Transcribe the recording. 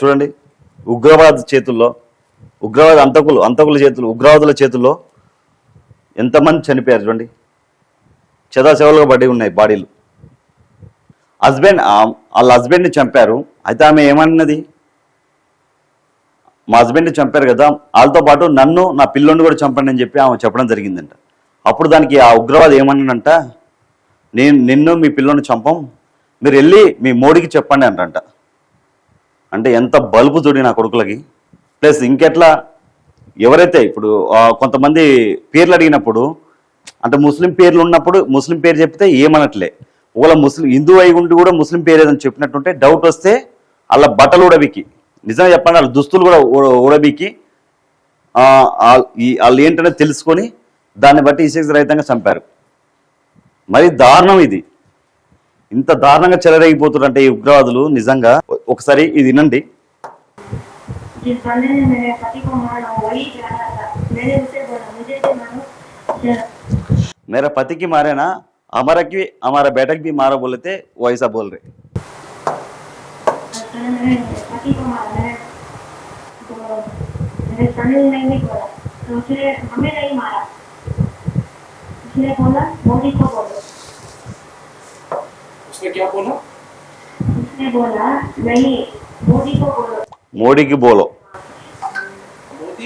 చూడండి. ఉగ్రవాద చేతుల్లో ఉగ్రవాద అంతకులు అంతకుల చేతులు ఉగ్రవాదుల చేతుల్లో ఎంతమంది చనిపోయారు చూడండి? చెదాచెవలుగా పడి ఉన్నాయి బాడీలు. హస్బెండ్ వాళ్ళ హస్బెండ్ని చంపారు. అయితే ఆమె ఏమన్నది? మా హస్బెండ్ని చంపారు కదా వాళ్ళతో పాటు నన్ను నా పిల్లోని కూడా చంపండి అని చెప్పి ఆమె చెప్పడం జరిగిందంట. అప్పుడు దానికి ఆ ఉగ్రవాది ఏమన్నాడంట? నేను నిన్ను మీ పిల్లోని చంపం మీరు వెళ్ళి మీ మోడీకి చెప్పండి అంటంట అంటే ఎంత బలుపు చూడి నా కొడుకులకి. ప్లస్ ఇంకెట్లా ఎవరైతే ఇప్పుడు కొంతమంది పేర్లు అడిగినప్పుడు అంటే ముస్లిం పేర్లు ఉన్నప్పుడు ముస్లిం పేరు చెప్తే ఏమనట్లే. ఒకవేళ ముస్లిం హిందూ అయి ఉండి కూడా ముస్లిం పేరు ఏదని చెప్పినట్టుంటే డౌట్ వస్తే అలా బట్టలు కూడా వికి నిజంగా చెప్పండి వాళ్ళ దుస్తులు కూడా ఉడ- ఉడబికి ఆ, ఆ- ఈ వాళ్ళు ఏంటనే తెలుసుకొని దాన్ని బట్టి ఇసేక్స్ రహితంగా చంపారు మరి దారుణం ఇది ఇంత దారుణంగా చెలరేగిపోతుందంటే ఈ ఉగ్రవాదులు నిజంగా ఒకసారి ఇది వినండి जिस बंदे ने मेरे पति को मारा वही कह रहा था मैंने उसे बोला मुझे भी मारो जरा मेरा पति की मारे ना हमारा की हमारा बेटा भी मारा बोले थे वो ऐसा बोल रहे तमिल में ही बोला तो उसने हमें नहीं मारा उसने बोला मोदी को बोलो उसने क्या बोला उसने बोला नहीं मोदी को बोलो मोदी की बोलो